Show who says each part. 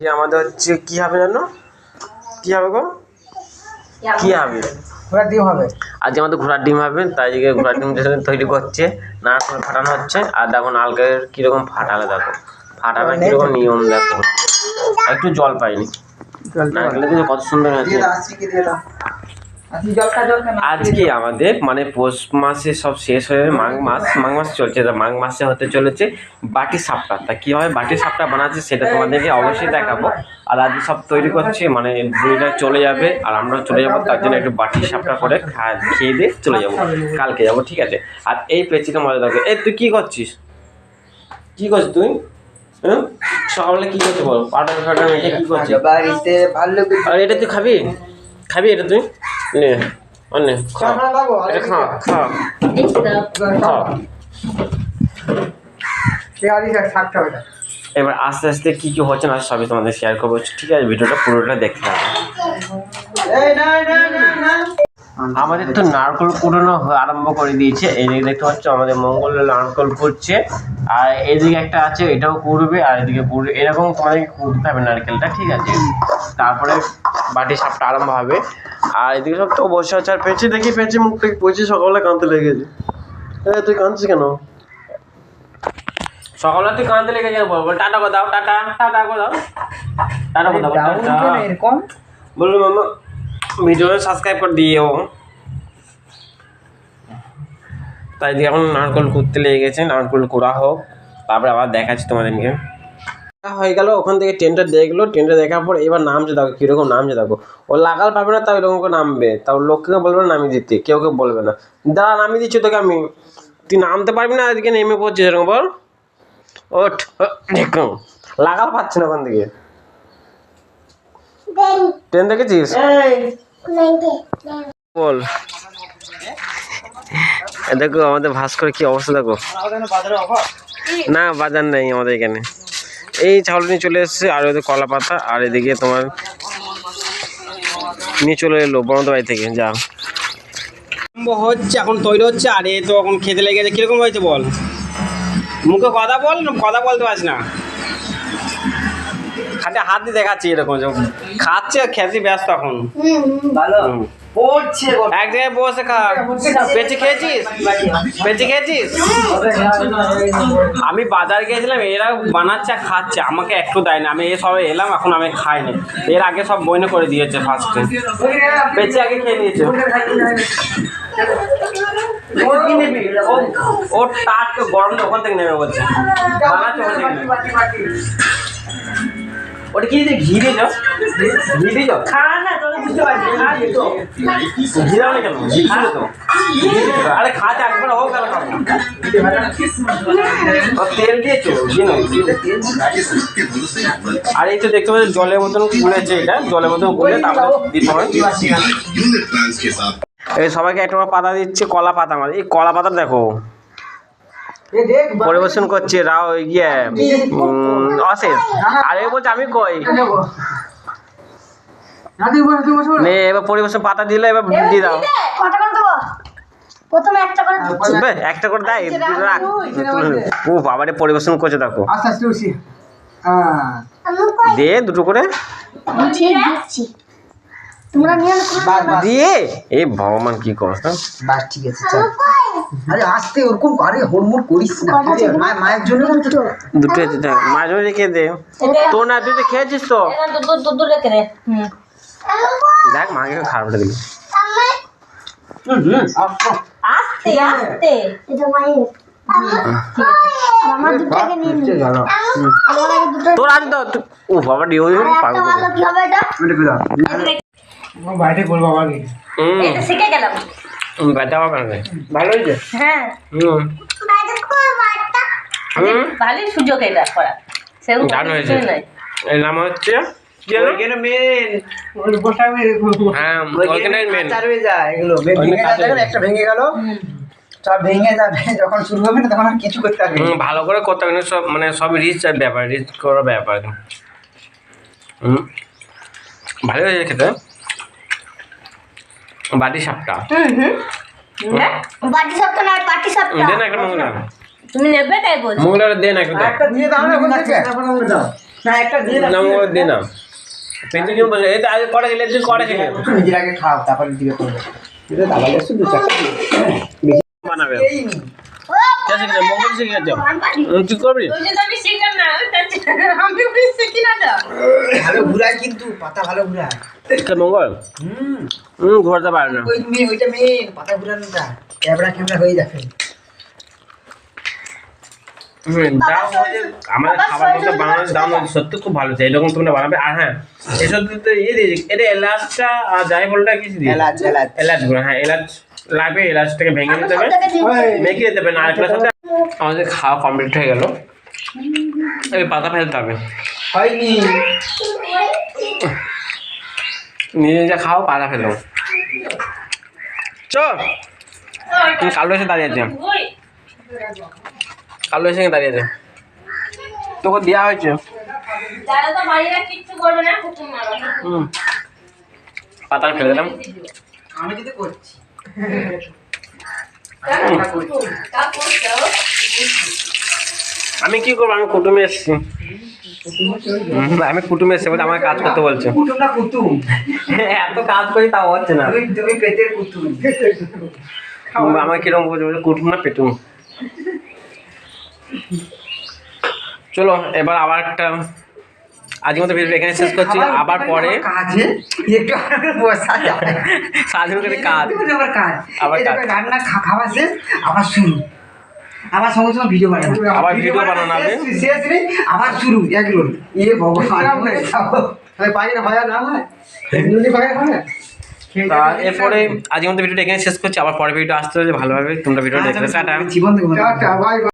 Speaker 1: যে আমাদের হচ্ছে কি হবে জানো? কি হবে গো? কি হবে?
Speaker 2: ঘোড়ার ডিম হবে।
Speaker 1: আজ আমাদের ঘোড়ার ডিম হবে তাই যে ঘোড়ার ডিম তৈরি করছে নারকেল ফাটানো হচ্ছে। আর দেখো নালকের কীরকম ফাটালে দেখো। ফাটাবে কীরকম নিয়ম দেখো। একটু জল পাইনি। নারকেলটা কত সুন্দর হয়েছে।
Speaker 2: আজকে
Speaker 1: আমাদের মানে পৌষ মাসে সব শেষ হয়ে মাঘ মাস মাঘ মাস চলছে তা মাঘ মাসে হতে চলেছে বাটি সাপটা। তা কীভাবে বাটি সাপটা বানাচ্ছে সেটা তোমাদেরকে অবশ্যই দেখাবো। আর আজকে সব তৈরি করছে মানে বুড়িটা চলে যাবে আর আমরা চলে যাব তার জন্য একটু বাটি সাপটা করে খা- খেয়ে দিয়ে চলে যাব। কালকে যাব ঠিক আছে? আর এই পেঁচিটা মজা দেখো এই তুই কী করছিস? কী করছিস তুই? হ্যাঁ সকালে কী করছিস বল? পাটা ফাটা মেখে কী করছিস?
Speaker 2: বাড়িতে ভালো
Speaker 1: আর এটা তুই খাবি? খাবি এটা তুই? নে অনে খা। খা খা। খা। এবার আস্তে আস্তে কি কি হচ্ছে না সবই তোমাদের শেয়ার করব। ঠিক আছে ভিডিওটা পুরোটা দেখতে হবে
Speaker 2: এই না না না না।
Speaker 1: আমাদের তো নারকল কুড়ানো আরম্ভ করে দিয়েছে। এদিকে দেখতে পাচ্ছ আমাদের মঙ্গল নারকল কুড়ছে। আর এদিকে একটা আছে এটাও কুড়বে আর এদিকে কুড়বে। এরকম তোমাদেরকে কুড়তে হবে নারকেলটা ঠিক আছে? তারপরে বাটি সাপটা আরম্ভ হবে। আর এদিকে সব তো বসে আছে আর পেঁচে দেখি পেঁচে মুখ থেকে পচে সকালে কাঁদতে লেগেছে এ তুই কাঁদছিস কেন? সকালে তুই কাঁদতে লেগেছে বল বল টাটা করে দাও টাটা টাটা করে দাও। টাটা করে দাও টাটা। বলল মামা ভিডিও সাবস্ক্রাইব করে দিয়ে দিও। তাই দিয়ে এখন নারকল কুড়তে লেগে গেছে নারকল কুড়া হোক তারপরে আবার দেখাচ্ছি তোমাদেরকে হয়ে গেল ওখান থেকে ট্রেনটা দেখল ট্রেনটা দেখার পর এবার নামছে দেখো কীরকম নামছে দেখো। ও লাগাল পাবে না তাও এরকম করে নামবে। তাও লোককে বলবে না নামিয়ে দিতে। কেউ কেউ বলবে না। দাঁড়া নামিয়ে দিচ্ছি তোকে আমি। তুই নামতে পারবি না এদিকে নেমে পড়ছিস এরকম বল। ওঠ দেখো। লাগাল পাচ্ছে না ওখান থেকে। ট্রেন দেখেছিস? বল। দেখো আমাদের ভাস্কর কি অবস্থা দেখো। না, বাজার নেই আমাদের এখানে। এই চাউল নিয়ে চলে এসেছে, আর ওদের কলা পাতা, আর এদিকে তোমার নিয়ে চলে এলো বনদ বাড়ি থেকে, যা। হচ্ছে, এখন তৈরি হচ্ছে, আর এ তো এখন খেতে লেগে গেছে। কীরকম হয়েছে বল? মুখে কথা বল, কথা বলতে পারছিস না। খাটে হাত দিয়ে দেখাচ্ছি এরকম খাচ্ছে আর খেতে ব্যস্ত এখন।
Speaker 2: ভালো।
Speaker 1: এক জায়গায় বসে খা পেঁচে খেয়েছিস? পেঁচে খেয়েছিস? আমি বাজার গিয়েছিলাম এরা বানাচ্ছে আর খাচ্ছে। আমাকে একটু দেয় না আমি এ সবে এলাম এখন আমি খাইনি। এর আগে সব বইনে করে দিয়েছে ফার্স্টে পেঁচে আগে খেয়ে নিয়েছে। ও কি নিবি? ও- ও টাট গরম ওখান থেকে নেবে বলছে। বানাচ্ছে ওখান থেকে নেবে। ওটা কি ঘি ঘি
Speaker 2: না
Speaker 1: আর এই তো দেখতে পাচ্ছি জলের মতন খুলেছে এটা। জলের মতন খুলে তারপরে দিতে হয় এই সবাইকে একটা পাতা দিচ্ছে কলা পাতা আমাদের। এই কলা পাতা দেখো। পরিবেশন করছে রাও ইয়ে অশেষ আর এ বলছে আমি কই?
Speaker 2: না
Speaker 1: এবার পরিবেশন পাতা দিলে এবার দিয়ে দাও।
Speaker 3: কটা করে দেবো? প্রথমে একটা করে
Speaker 1: বে, একটা করে দেয় রাখ। ও বাবারে পরিবেশন করছে দেখো।
Speaker 2: আস্তে আস্তে উঠছি। হ্যাঁ
Speaker 3: আমি কই?
Speaker 1: দে দুটো করে। দিয়ে? এই ভগবান কি করছ
Speaker 2: বাস ঠিক আছে চল। আরে আস্তে ওরকম আরে হড়মুড় করিস না। মায়ের জন্য
Speaker 3: দুটো
Speaker 1: দুটো দিতে মাঝে মাঝে রেখে দে। তোর না তুই তো খেয়েছিস তো।
Speaker 3: দুটো রেখে দে।
Speaker 1: দেখ মাকে খারাপ দিলি
Speaker 2: হুম হুম
Speaker 3: আস্তে আস্তে। এটা মায়ের। আমার দুটোকে নিয়ে নি
Speaker 2: গেল
Speaker 3: আমার আগে দুটো
Speaker 1: তোর আজ তো ও বাবা ডিও পাগল
Speaker 2: বাইরে বলব আমাকে
Speaker 3: এটা শিখে গেলাম।
Speaker 1: ব্যথা হবে না
Speaker 2: ভালো হয়েছে?
Speaker 3: হ্যাঁ।
Speaker 1: হুম।
Speaker 3: ভালোই সুযোগ এটা করা
Speaker 1: হয়েছে এর নাম হচ্ছে হ্যাঁ
Speaker 2: ভেঙে একটা গেল। সব ভেঙে যাবে যখন শুরু হবে না তখন আর কিছু করতে পারবে
Speaker 1: ভালো করে করতে হবে না সব মানে সব রিচ ব্যাপার রিচ করার ব্যাপার। হুম। ভালো হয়েছে খেতে। বাটি সাপটা।
Speaker 3: হুম হুম। বাটি সপ্তাহ নয় পাটি সপ্তাহ
Speaker 1: দে একটা মঙ্গলা
Speaker 3: তুমি নেবে তাই বলছো।
Speaker 1: মঙ্গলা দে না একটা দে।
Speaker 2: একটা দিয়ে দাও না ওখান থেকে। না একটা দিয়ে দাও।
Speaker 1: না পেন্টিং আগে কটা খেলে তুই কটা খেলে।
Speaker 2: নিজের আগে খাও তারপরে দিবে করবে এটা দাবা লেসু দু
Speaker 1: বানাবে।
Speaker 2: এই নি।
Speaker 1: কে শিখেছে মঙ্গল শিখেছে
Speaker 3: আমার বাড়ি
Speaker 1: তুই করবি?
Speaker 4: ওই জন্য আমি শিখলাম না। ওই তার- আমি ওই শিখি না তো
Speaker 2: ভালো ঘুরায় কিন্তু পাতা ভালো ঘুরায়।
Speaker 1: মঙ্গল।
Speaker 2: হুম।
Speaker 1: হুম ঘুরতে পারে না।
Speaker 2: ওই মেয়ে ওইটা মেন পাতা ঘুরানোটা ক্যামেরা ক্যামেরা হয়ে যাবে
Speaker 1: আমাদের খাবার বানানোর দাম সত্যি খুব ভালো। এরকম তোমরা বানাবে। আর হ্যাঁ এসব তো ইয়ে দিয়েছি এটা এলাচটা আর যাই বলটা কিছু দিয়ে
Speaker 2: এলাচ এলাচ।
Speaker 1: এলাচ গুঁড়ো হ্যাঁ এলাচ লাগবে এলাচটাকে ভেঙে নিতে হবে মেখে দিতে হবে নারকেলের সাথে আমাদের খাওয়া কমপ্লিট হয়ে গেল। এই পাতা ফেলতে হবে।
Speaker 2: হয়নি।
Speaker 1: নিজে নিজে খাও পাতা ফেলো চ তুমি কালো এসে দাঁড়িয়ে আছে। কালো এসে দাঁড়িয়ে আছে। তোকে দেওয়া হয়েছে। হুম। পাতা ফেলে দিলাম।
Speaker 2: আমি করছি।
Speaker 1: আমি কি করব? আমি কুটুমে এসেছি। আমি কুটুম এসে বলতে আমাকে কাজ করতে বলছে।
Speaker 2: কুটুম। না কুতুম
Speaker 1: এত কাজ করি তাও হচ্ছে না।
Speaker 2: তুমি পেটের কুতুম
Speaker 1: আমার কীরকম বলছে বলছে কুটুম না পেটুম। চলো এবার আবার একটা আজকের মতো ভিডিও এখানে শেষ করছি। আবার পরে।
Speaker 2: কাজে একটু বসা যায়।
Speaker 1: কাজ।
Speaker 2: আবার কাজ। রান্না খাওয়া শেষ আবার শুরু। আবার সঙ্গে সঙ্গে ভিডিও বানানো
Speaker 1: আবার ভিডিও বানানো
Speaker 2: শেষ- নেই আবার শুরু এগরোল ইয়ে ভগবান পাই না ভাইয়া না ভাই এমনি ভাইয়া হয়?
Speaker 1: তা এরপরে আজকের মতো ভিডিওটা এখানে শেষ করছি। আবার পরে ভিডিও আসতে হবে ভালোভাবে তোমরা ভিডিও দেখতে টাটা।
Speaker 2: জীবন